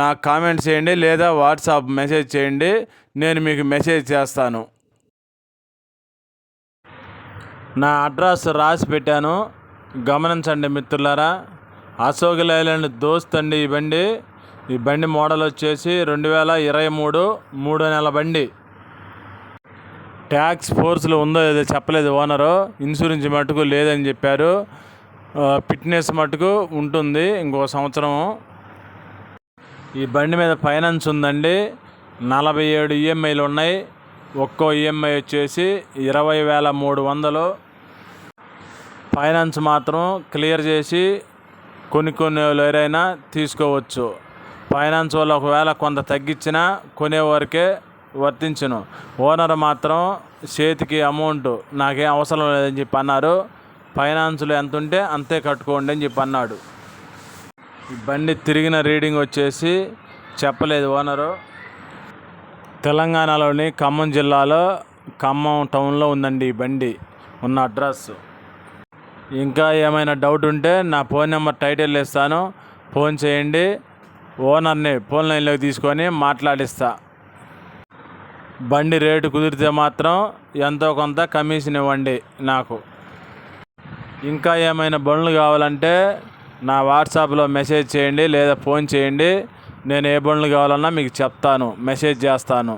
నాకు కామెంట్ చేయండి లేదా వాట్సాప్ మెసేజ్ చేయండి. నేను మీకు మెసేజ్ చేస్తాను. నా అడ్రస్ రాసి పెట్టాను. గమనించండి మిత్రులారా. అశోక్ లైలాండ్ దోస్త్ అండి ఈ బండి. ఈ బండి మోడల్ వచ్చేసి రెండు వేల ఇరవై మూడు మూడో నెల బండి. ట్యాక్స్ ఫోర్స్లో ఉందో ఏదో చెప్పలేదు ఓనరు. ఇన్సూరెన్స్ మటుకు లేదని చెప్పారు. ఫిట్నెస్ మటుకు ఉంటుంది ఇంకో సంవత్సరం ఈ బండి మీద ఫైనాన్స్ ఉందండి. నలభై ఏడు ఈఎంఐలు ఉన్నాయి. ఒక్కో ఈఎంఐ వచ్చేసి ఇరవై వేల మూడు వందలు. ఫైనాన్స్ మాత్రం క్లియర్ చేసి కొన్ని కొన్ని ఎవరైనా తీసుకోవచ్చు. ఫైనాన్స్ వల్ల ఒకవేళ కొంత తగ్గించినా కొనేవారికే వర్తించను. ఓనర్ మాత్రం చేతికి అమౌంట్ నాకేం అవసరం లేదని చెప్పి అన్నారు. ఫైనాన్స్లో ఎంత ఉంటే అంతే కట్టుకోండి అని చెప్పి అన్నాడు. ఈ బండి తిరిగిన రీడింగ్ వచ్చేసి చెప్పలేదు ఓనరు. తెలంగాణలోని ఖమ్మం జిల్లాలో ఖమ్మం టౌన్లో ఉందండి ఈ బండి. ఉన్న అడ్రస్. ఇంకా ఏమైనా డౌట్ ఉంటే నా ఫోన్ నెంబర్ టైటిల్ ఇస్తాను. ఫోన్ చేయండి. ఓనర్ని ఫోన్ లైన్లోకి తీసుకొని మాట్లాడిస్తా. బండి రేటు కుదిరితే మాత్రం ఎంతో కొంత కమిషన్ ఇవ్వండి నాకు. ఇంకా ఏమైనా బండ్లు కావాలంటే నా వాట్సాప్లో మెసేజ్ చేయండి లేదా ఫోన్ చేయండి. నేను ఏ బండ్లు కావాలన్నా మీకు చెప్తాను మెసేజ్ చేస్తాను.